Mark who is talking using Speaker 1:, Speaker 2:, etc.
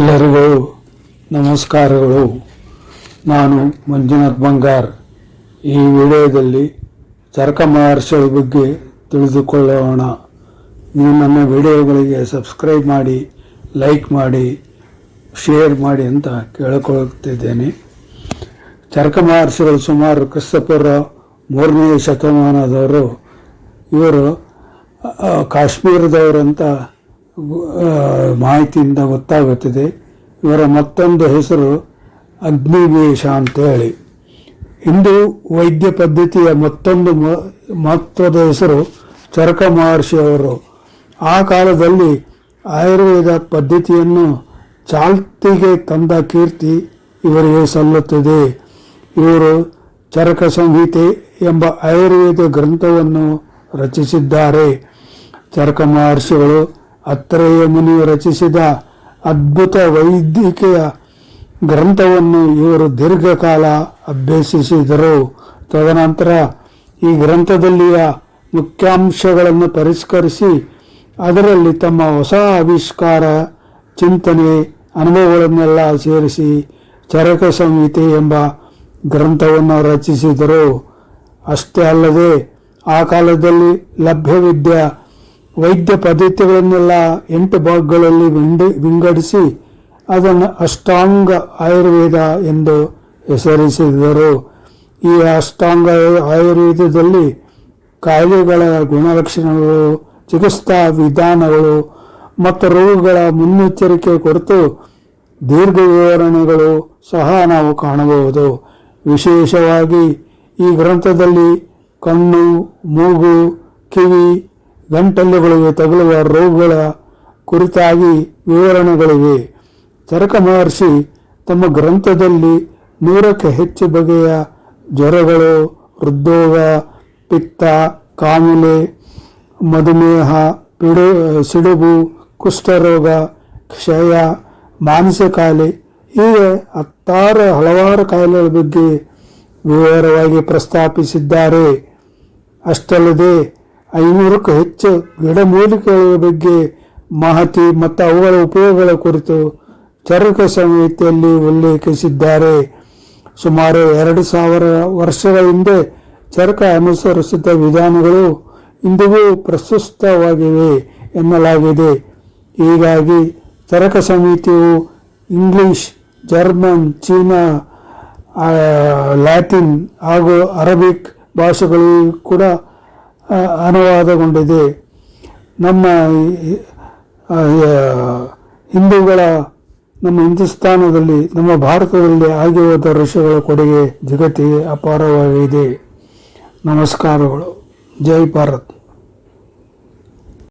Speaker 1: ಎಲ್ಲರಿಗೂ ನಮಸ್ಕಾರಗಳು. ನಾನು ಮಂಜುನಾಥ್ ಬಂಗಾರ್. ಈ ವಿಡಿಯೋದಲ್ಲಿ ಚರಕ ಮಹರ್ಷಿಗಳ ಬಗ್ಗೆ ತಿಳಿದುಕೊಳ್ಳೋಣ. ನೀವು ನನ್ನ ವಿಡಿಯೋಗಳಿಗೆ ಸಬ್ಸ್ಕ್ರೈಬ್ ಮಾಡಿ, ಲೈಕ್ ಮಾಡಿ, ಶೇರ್ ಮಾಡಿ ಅಂತ ಕೇಳಿಕೊಳ್ಳುತ್ತಿದ್ದೇನೆ. ಚರಕ ಮಹರ್ಷಿಗಳು ಸುಮಾರು ಕ್ರಿಸ್ತಪೂರ್ವ ಮೂರನೇ ಶತಮಾನದವರು. ಇವರು ಕಾಶ್ಮೀರದವರಂತ ಮಾಹಿತಿಯಿಂದ ಗೊತ್ತಾಗುತ್ತದೆ. ಇವರ ಮತ್ತೊಂದು ಹೆಸರು ಅಗ್ನಿವೇಶ ಅಂತೇಳಿ. ಹಿಂದೂ ವೈದ್ಯ ಪದ್ಧತಿಯ ಮತ್ತೊಂದು ಮಹತ್ವದ ಹೆಸರು ಚರಕ ಮಹರ್ಷಿಯವರು ಆ ಕಾಲದಲ್ಲಿ ಆಯುರ್ವೇದ ಪದ್ಧತಿಯನ್ನು ಚಾಲ್ತಿಗೆ ತಂದ ಕೀರ್ತಿ ಇವರಿಗೆ ಸಲ್ಲುತ್ತದೆ. ಇವರು ಚರಕ ಸಂಹಿತೆ ಎಂಬ ಆಯುರ್ವೇದ ಗ್ರಂಥವನ್ನು ರಚಿಸಿದ್ದಾರೆ. ಚರಕ ಮಹರ್ಷಿಗಳು ಅತ್ರೇಯ ಮುನಿಯು ರಚಿಸಿದ ಅದ್ಭುತ ವೈದ್ಯಕೀಯ ಗ್ರಂಥವನ್ನು ಇವರು ದೀರ್ಘಕಾಲ ಅಭ್ಯಸಿಸಿದರು. ತದನಂತರ ಈ ಗ್ರಂಥದಲ್ಲಿಯ ಮುಖ್ಯಾಂಶಗಳನ್ನು ಪರಿಷ್ಕರಿಸಿ ಅದರಲ್ಲಿ ತಮ್ಮ ಹೊಸ ಆವಿಷ್ಕಾರ, ಚಿಂತನೆ, ಅನುಭವಗಳನ್ನೆಲ್ಲ ಸೇರಿಸಿ ಚರಕ ಸಂಹಿತೆ ಎಂಬ ಗ್ರಂಥವನ್ನು ರಚಿಸಿದರು. ಅಷ್ಟೇ ಅಲ್ಲದೆ ಆ ಕಾಲದಲ್ಲಿ ಲಭ್ಯವಿದ್ದ ವೈದ್ಯ ಪದ್ಧತಿಗಳನ್ನೆಲ್ಲ ಎಂಟು ಭಾಗಗಳಲ್ಲಿ ವಿಂಡಿ, ವಿಂಗಡಿಸಿ ಅದನ್ನು ಅಷ್ಟಾಂಗ ಆಯುರ್ವೇದ ಎಂದು ಹೆಸರಿಸಿದರು. ಈ ಅಷ್ಟಾಂಗ ಆಯುರ್ವೇದದಲ್ಲಿ ಕಾಯಿಲೆಗಳ ಗುಣಲಕ್ಷಣಗಳು, ಚಿಕಿತ್ಸಾ ವಿಧಾನಗಳು ಮತ್ತು ರೋಗಗಳ ಮುನ್ನೆಚ್ಚರಿಕೆ ಕುರಿತು ದೀರ್ಘ ವಿವರಣೆಗಳು ಸಹ ನಾವು ಕಾಣಬಹುದು. ವಿಶೇಷವಾಗಿ ಈ ಗ್ರಂಥದಲ್ಲಿ ಕಣ್ಣು, ಮೂಗು, ಕಿವಿ ಗಂಟಲುಗಳಿಗೆ ತಗುಲುವ ರೋಗಗಳ ಕುರಿತಾಗಿ ವಿವರಣೆಗಳಿವೆ. ಚರಕ ಮಹರ್ಷಿ ತಮ್ಮ ಗ್ರಂಥದಲ್ಲಿ ನೂರಕ್ಕೆ ಹೆಚ್ಚು ಬಗೆಯ ಜ್ವರಗಳು, ಹೃದ್ರೋಗ, ಪಿತ್ತ, ಕಾಮಿಲೆ, ಮಧುಮೇಹ, ಪಿಡು, ಸಿಡುಬು, ಕುಷ್ಠರೋಗ, ಕ್ಷಯ ಮಾನಸಿಕ ಕಾಯಿಲೆ ಹೀಗೆ ಹತ್ತಾರು ಹಲವಾರು ಕಾಯಿಲೆಗಳ ಬಗ್ಗೆ ವಿವರವಾಗಿ ಪ್ರಸ್ತಾಪಿಸಿದ್ದಾರೆ. ಅಷ್ಟಲ್ಲದೆ ಐನೂರಕ್ಕೂ ಹೆಚ್ಚು ಗಿಡಮೂಲಿಕೆಗಳ ಬಗ್ಗೆ ಮಾಹಿತಿ ಮತ್ತು ಅವುಗಳ ಉಪಯೋಗಗಳ ಕುರಿತು ಚರಕ ಸಂಹಿತೆಯಲ್ಲಿ ಉಲ್ಲೇಖಿಸಿದ್ದಾರೆ. ಸುಮಾರು ಎರಡು ಸಾವಿರ ವರ್ಷಗಳ ಹಿಂದೆ ಚರಕ ಅನುಸರಿಸಿದ ವಿಧಾನಗಳು ಇಂದಿಗೂ ಪ್ರಸ್ತುತವಾಗಿವೆ ಎನ್ನಲಾಗಿದೆ. ಹೀಗಾಗಿ ಚರಕ ಸಮಿತಿಯು ಇಂಗ್ಲಿಷ್, ಜರ್ಮನ್, ಚೀನಾ ಲ್ಯಾಟಿನ್ ಹಾಗೂ ಅರಬಿಕ್ ಭಾಷೆಗಳಿಗೂ ಕೂಡ ಅನುವಾದಗೊಂಡಿದೆ. ನಮ್ಮ ಹಿಂದೂಗಳ ನಮ್ಮ ಹಿಂದೂಸ್ತಾನದಲ್ಲಿ, ನಮ್ಮ ಭಾರತದಲ್ಲಿ ಆಗಿ ಹೋದ ಋಷಿಗಳ ಕೊಡುಗೆ ಜಗತ್ತಿಗೆ ಅಪಾರವಾಗಿದೆ. ನಮಸ್ಕಾರಗಳು. ಜೈ ಭಾರತ್.